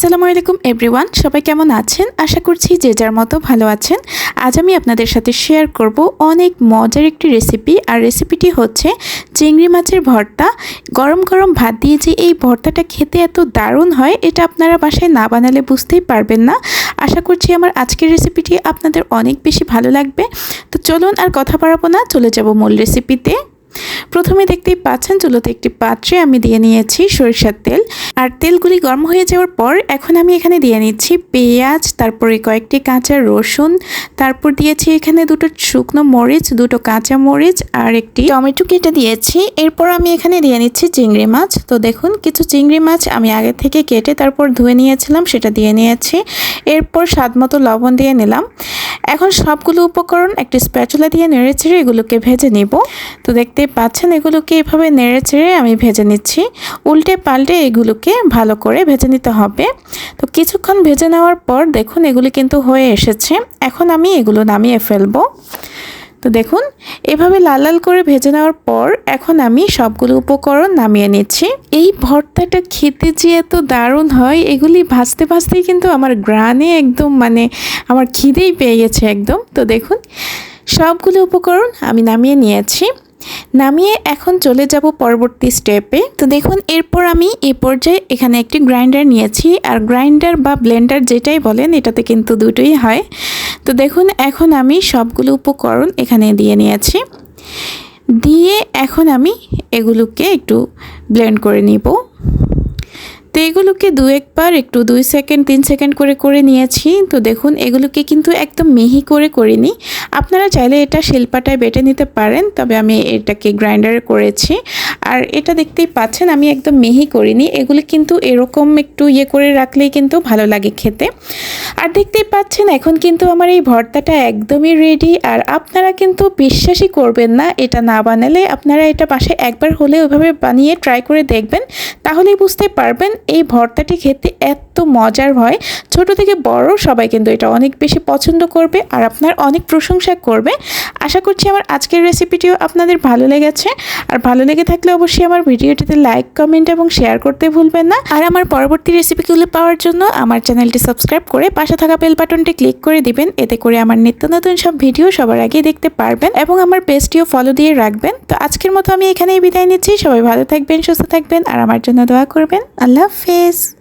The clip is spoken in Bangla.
আসসালামু আলাইকুম এভরিওয়ান সবাই কেমন আছেন? আশা করছি যে যার মতো ভালো আছেন। আজ আমি আপনাদের সাথে শেয়ার করব অনেক মজার একটি রেসিপি আর রেসিপিটি হচ্ছে চিংড়ি মাছের ভর্তা। গরম গরম ভাত দিয়ে যে এই ভর্তাটা খেতে এত দারুণ হয়, এটা আপনারা বাসায় না বানালে বুঝতেই পারবেন না। আশা করছি আমার আজকের রেসিপিটি আপনাদের অনেক বেশি ভালো লাগবে। তো চলুন আর কথা বাড়াবো না, চলে যাব মূল রেসিপিতে প্রথমে দেখতেই পাচ্ছেন চুলোতে একটি পাত্রে আমি দিয়ে নিয়েছি সরিষার তেল। আর তেলগুলি গরম হয়ে যাওয়ার পর এখন আমি এখানে দিয়ে নিচ্ছি পেঁয়াজ, তারপরে কয়েকটি কাঁচা রসুন, তারপর দিয়েছি এখানে দুটো শুকনো মরিচ, দুটো কাঁচা মরিচ আর একটি টমেটো কেটে দিয়েছি। এরপর আমি এখানে দিয়ে নিচ্ছি চিংড়ি মাছ। তো দেখুন, কিছু চিংড়ি মাছ আমি আগে থেকে কেটে তারপর ধুয়ে নিয়েছিলাম, সেটা দিয়ে নিয়েছি। এরপর স্বাদ মতো লবণ দিয়ে নিলাম। এখন সবগুলো উপকরণ একটি স্প্যাচুলা দিয়ে নেড়ে ছেড়ে এগুলোকে ভেজে নিব। তো দেখতে পাচ্ছেন, এগুলোকে এভাবে নেড়ে ছেড়ে আমি ভেজে নিচ্ছি। উল্টে পাল্টে এগুলোকে ভালো করে ভেজে নিতে হবে। তো কিছুক্ষণ ভেজে নেওয়ার পর দেখুন এগুলি কিন্তু হয়ে এসেছে। এখন আমি এগুলো নামিয়ে ফেলব। তো দেখুন এভাবে লাল লাল করে ভেজে নেওয়ার পর এখন আমি সবগুলো উপকরণ নামিয়ে নিচ্ছি। এই ভর্তাটা খেতে যে এত দারুণ হয়, এগুলি ভাজতে ভাজতেই কিন্তু আমার গ্রানে একদম মানে আমার খিদেই পেয়ে গেছে একদম। তো দেখুন, সবগুলো উপকরণ আমি নামিয়ে নিয়েছি। নামিয়ে এখন চলে যাব পরবর্তী স্টেপে তো দেখুন, এরপর আমি এ পর্যায়ে এখানে একটি গ্রাইন্ডার নিয়েছি। আর গ্রাইন্ডার বা ব্লেন্ডার যেটাই বলেন, এটাতে কিন্তু দুটোই হয়। তো দেখুন, এখন আমি সবগুলো উপকরণ এখানে দিয়ে নিয়েছি। দিয়ে এখন আমি এগুলোকে একটু ব্লেন্ড করে নিব। তো এগুলোকে দু একবার একটু দুই সেকেন্ড, তিন সেকেন্ড করে করে নিয়েছি। তো দেখুন, এগুলোকে কিন্তু একদম মিহি করে করিনি। আপনারা চাইলে এটা শিল্পাটায় বেটে নিতে পারেন, তবে আমি এটাকে গ্রাইন্ডারে করেছি। আর এটা দেখতেই পাচ্ছেন, আমি একদম মিহি করিনি। এগুলি কিন্তু এরকম একটু ইয়ে করে রাখলেই কিন্তু ভালো লাগে খেতে। আর দেখতেই পাচ্ছেন, এখন কিন্তু আমার এই ভর্তাটা একদমই রেডি আর আপনারা কিন্তু বিশ্বাসই করবেন না, এটা না বানালে আপনারা এটা পাশে একবার হলে ওইভাবে বানিয়ে ট্রাই করে দেখবেন। তাহলেই বুঝতে পারবেন, এই ভর্তাটি খেতে এত মজার হয়। ছোট থেকে বড় সবাই কিন্তু এটা অনেক বেশি পছন্দ করবে আর আপনার অনেক প্রশংসা করবে। আশা করছি আমার আজকের রেসিপিটিও আপনাদের ভালো লেগেছে। আর ভালো লেগে থাকলে অবশ্যই আমার ভিডিওটিতে লাইক কমেন্ট এবং শেয়ার করতে ভুলবেন না। আর আমার পরবর্তী রেসিপিগুলো পাওয়ার জন্য আমার চ্যানেলটি সাবস্ক্রাইব করে পাশে থাকা বেল বাটনটি ক্লিক করে দিবেন। এতে করে আমার নিত্য নতুন সব ভিডিও সবার আগে দেখতে পারবেন এবং আমার পেজটিও ফলো দিয়ে রাখবেন। তো আজকের মতো আমি এখানেই বিদায় নিচ্ছি। সবাই ভালো থাকবেন, সুস্থ থাকবেন, আর আমার জন্য দোয়া করবেন। আল্লাহ হাফেজ।